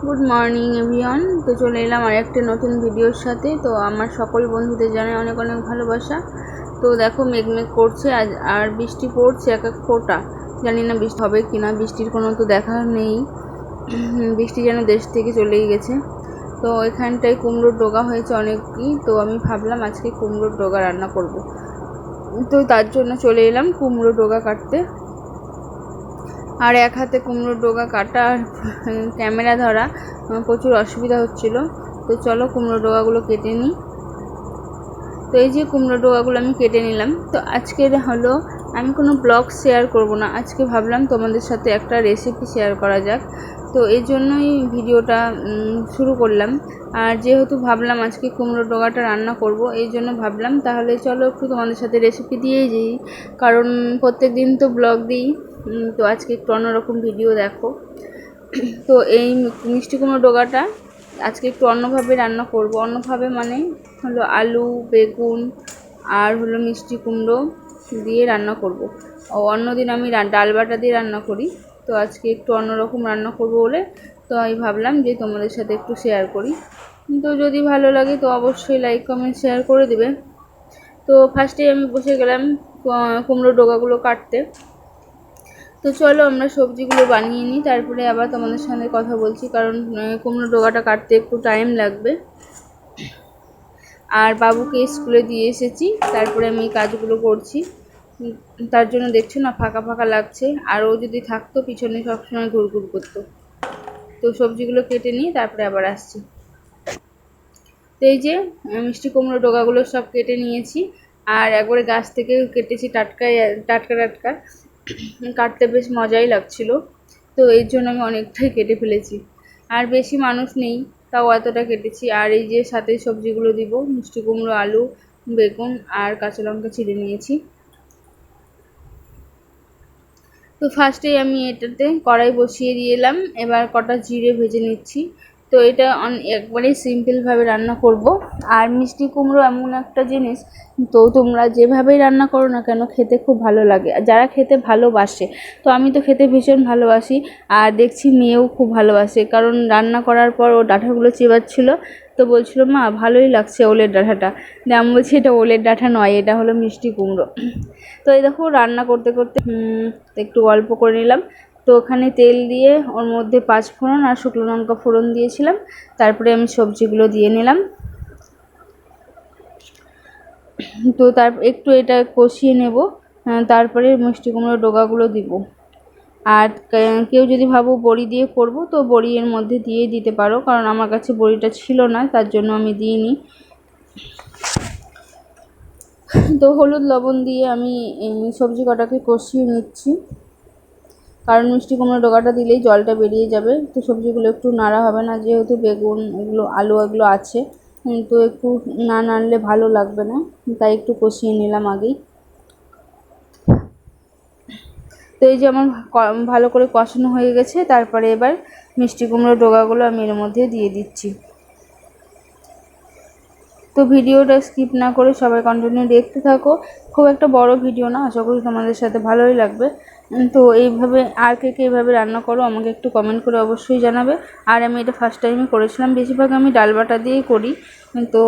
Good morning এভিয়ন তো চলে এলাম আর একটা নতুন ভিডিওর সাথে। তো আমার সকল বন্ধুদের জানাই অনেক অনেক ভালোবাসা। তো দেখো মেঘমেঘ করছে আজ আর বৃষ্টি পড়ছে এক এক ফোঁটা। জানি না বৃষ্টি হবে কি না বৃষ্টির কোনো তো দেখা নেই। বৃষ্টি যেন দেশ থেকে চলেই গেছে। তো এখানটায় কুমড়োর ডোগা হয়েছে অনেকই। তো আমি ভাবলাম আজকে কুমড়োর ডোগা রান্না করব। তো তার জন্য চলে এলাম কুমড়ো ডোগা কাটতে। আর এক হাতে কুমড়োর ডোগা কাটা ক্যামেরা ধরা প্রচুর অসুবিধা হচ্ছিল। তো চলো কুমড়ো ডোগাগুলো কেটে নিই। তো এই যে কুমড়ো ডোগাগুলো আমি কেটে নিলাম। তো আজকের হলো, আমি কোনো ব্লগ শেয়ার করব না। আজকে ভাবলাম তোমাদের সাথে একটা রেসিপি শেয়ার করা যাক। তো এই জন্যই ভিডিওটা শুরু করলাম। আর যেহেতু ভাবলাম আজকে কুমড়ো ডোগাটা রান্না করব, এই জন্য ভাবলাম তাহলে চলো একটু তোমাদের সাথে রেসিপি দিয়েই যাই। কারণ প্রত্যেক দিন তো ব্লগ দিই। তো আজকে একটু অন্যরকম ভিডিও দেখো। তো এই মিষ্টি কুমড়ো ডোগাটা আজকে একটু অন্যভাবে রান্না করব। অন্যভাবে মানে হলো আলু, বেগুন আর হলো মিষ্টি কুমড়ো দিয়ে রান্না করব। ও, অন্যদিন আমি ডাল বাটা দিয়ে রান্না করি। তো আজকে একটু অন্যরকম রান্না করব বলে তো আমি ভাবলাম যে তোমাদের সাথে একটু শেয়ার করি। তো যদি ভালো লাগে তো অবশ্যই লাইক কমেন্ট শেয়ার করে দেবে। তো ফার্স্টেই আমি বসে গেলাম কুমড়ো ডোকাগুলো কাটতে। তো চলো আমরা সবজিগুলো বানিয়ে নিই, তারপরে আবার তোমাদের সঙ্গে কথা বলছি, কারণ কুমড়ো ডোকাটা কাটতে একটু টাইম লাগবে। আর বাবুকে স্কুলে দিয়ে এসেছি, তারপরে আমি কাজগুলো করছি। তার জন্য দেখছ না ফাঁকা ফাঁকা লাগছে, আর ও যদি থাকতো পিছনে সবসময় ঘুরঘুর করতো। তো সবজিগুলো কেটে নিই তারপরে আবার আসছি। তো এই যে মিষ্টি কুমড়ো ডোকাগুলো সব কেটে নিয়েছি, আর একবারে গাছ থেকে কেটেছি টাটকায়, টাটকা টাটকা। কাটতে বেশ মজাই লাগছিল। তো এর জন্য আমি অনেকটাই কেটে ফেলেছি। আর বেশি মানুষ নেই, তাও এতটা কেটেছি। আর এই যে সাথে সবজিগুলো দিব, মিষ্টি কুমড়ো, আলু, বেগুন আর কাঁচা লঙ্কা ছিঁড়ে নিয়েছি। তো ফার্স্টেই আমি এটাতে কড়াই বসিয়ে দিয়ে এলাম। এবার কটা জিরে ভেজে নিচ্ছি। তো এটা একবারেই সিম্পলভাবে রান্না করব। আর মিষ্টি কুমড়ো এমন একটা জিনিস, তো তোমরা যেভাবেই রান্না করো না কেন, খেতে খুব ভালো লাগে। যারা খেতে ভালোবাসে, তো আমি তো খেতে ভীষণ ভালোবাসি। আর দেখছি মেয়েও খুব ভালোবাসে, কারণ রান্না করার পর ও ডাঁটাগুলো চেবাচ্ছিল। তো বলছিল, মা, ভালোই লাগছে ওলের ডাঁটাটা। দিয়ে আমি বলছি, এটা ওলের ডাঁটা নয়, এটা হলো মিষ্টি কুমড়ো। তো এই দেখো, রান্না করতে করতে একটু গল্প করে নিলাম। তো ওখানে তেল দিয়ে ওর মধ্যে পাঁচ ফোড়ন আর শুকনো লঙ্কা ফোড়ন দিয়েছিলাম। তারপরে আমি সবজিগুলো দিয়ে নিলাম। তো তার, একটু এটা কষিয়ে নেব তারপরে মিষ্টি কুমড়োর ডোকাগুলো দিব। আর কেউ যদি ভাবো বড়ি দিয়ে করব, তো বড়ি এর মধ্যে দিয়ে দিতে পারো, কারণ আমার কাছে বড়িটা ছিল না, তার জন্য আমি দিইনি। তো হলুদ লবণ দিয়ে আমি সবজি কটাকে কষিয়ে নিচ্ছি। কারণ মিষ্টি কুমড়ো ডোকাটা দিলেই জলটা বেরিয়ে যাবে। তো সবজিগুলো একটু নাড়া হবে না, যেহেতু বেগুন, এগুলো, আলু এগুলো আছে তো একটু না নাড়লে ভালো লাগবে না, তাই একটু কষিয়ে নিলাম আগেই। তো এই যে আমার ভালো করে কষানো হয়ে গেছে, তারপরে এবার মিষ্টি কুমড়ো ডোকাগুলো আমি এর মধ্যে দিয়ে দিচ্ছি। তো ভিডিওটা স্কিপ না করে সবাই কন্টিনিউ দেখতে থাকো। খুব একটা বড় ভিডিও না, আশা করি তোমাদের সাথে ভালোই লাগবে। তো এইভাবে আর কে কে এইভাবে রান্না করো আমাকে একটু কমেন্ট করে অবশ্যই জানাবে। আর আমি এটা ফার্স্ট টাইমই করেছিলাম, বেশিরভাগ আমি ডাল বাটা দিয়েই করি। তো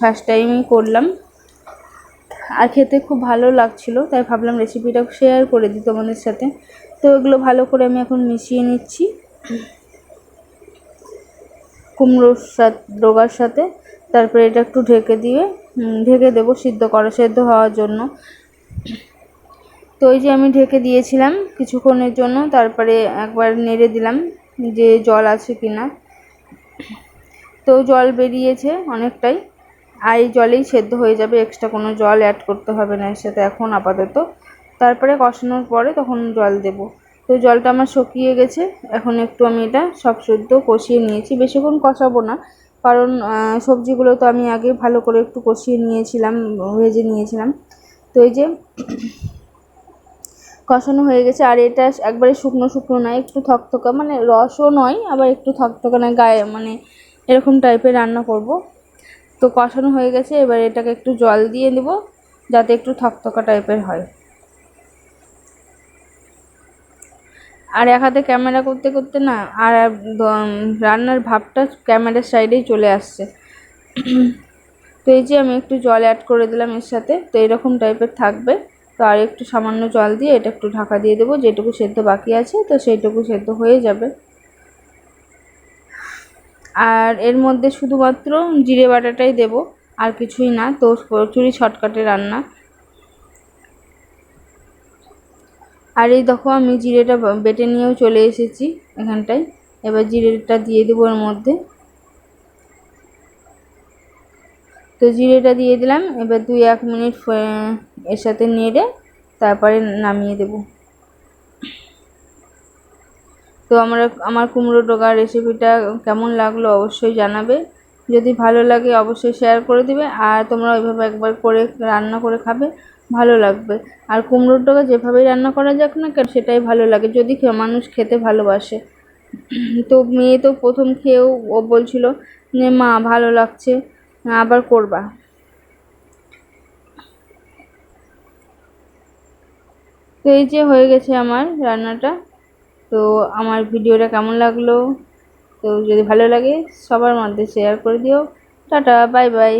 ফার্স্ট টাইমই করলাম। আর খেতে খুব ভালো লাগছিল, তাই ভাবলাম রেসিপিটা শেয়ার করে দিই তোমাদের সাথে। তো এগুলো ভালো করে আমি এখন মিশিয়ে নিচ্ছি। কুমড়োর সাথে ডোগার সাথে। তারপরে এটা একটু ঢেকে দিয়ে ঢেকে দেবো সিদ্ধ করা সেদ্ধ হওয়ার জন্য। তো ওই যে আমি ঢেকে দিয়েছিলাম কিছুক্ষণের জন্য, তারপরে একবার নেড়ে দিলাম যে জল আছে কি না তো জল বেরিয়েছে অনেকটাই, আর এই জলেই সেদ্ধ হয়ে যাবে এক্সট্রা কোনো জল অ্যাড করতে হবে না এর সাথে এখন আপাতত। তারপরে কষানোর পরে তখন জল দেব। তো জলটা আমার শুকিয়ে গেছে, এখন একটু আমি এটা সব সেদ্ধ কষিয়ে নিয়েছি। বেশিক্ষণ কষাবো না, কারণ সবজিগুলো তো আমি আগে ভালো করে একটু কষিয়ে নিয়েছিলাম, ভেজে নিয়েছিলাম। তো এই যে কষানো হয়ে গেছে, আর এটা একবারে শুকনো শুকনো নয়, একটু থকথকা মানে রসও নয়, আবার একটু থকথকা নয় গায়ে মানে এরকম টাইপের রান্না করব। তো কষানো হয়ে গেছে, এবার এটাকে একটু জল দিয়ে দেবো, যাতে একটু থকথকা টাইপের হয়। আর এক হাতে ক্যামেরা করতে করতে না, আর রান্নার ভাবটা ক্যামেরার সাইডেই চলে আসছে। তো এই যে আমি একটু জল অ্যাড করে দিলাম এর সাথে, তো এরকম টাইপের থাকবে। তো আর একটু সামান্য জল দিয়ে এটা একটু ঢাকা দিয়ে দেবো, যেটুকু সেদ্ধ বাকি আছে, তো সেইটুকু সেদ্ধ হয়ে যাবে। আর এর মধ্যে শুধুমাত্র জিরে বাটাটাই দেব, আর কিছুই না তো প্রচুরই ছটকাটে রান্না। আর এই দেখো আমি জিরেটা বেটে নিয়েও চলে এসেছি এখানটায়। এবার জিরেটা দিয়ে দেবো এর মধ্যে। তো জিরেটা দিয়ে দিলাম। এবার দুই এক মিনিট এর সাথে নেড়ে তারপরে নামিয়ে দেব। তো আমরা, আমার কুমড়ো ডোকা রেসিপিটা কেমন লাগল অবশ্যই জানাবে। যদি ভালো লাগে অবশ্যই শেয়ার করে দিবে। আর তোমরা ওইভাবে একবার করে রান্না করে খাবে, ভালো লাগবে। আর কুমড়োর ডোকা যেভাবেই রান্না করা যাক না কেন, সেটাই ভালো লাগে। যদি মানুষ খেতে ভালোবাসে। তো মেয়ে তো প্রথম খেয়েও ও বলছিল যে, মা, ভালো লাগছে। আবার করবা। তো এই যে হয়ে গেছে আমার রান্নাটা। তো আমার ভিডিওটা কেমন লাগল? তো যদি ভালো লাগে সবার মধ্যে শেয়ার করে দিও। Tata bye bye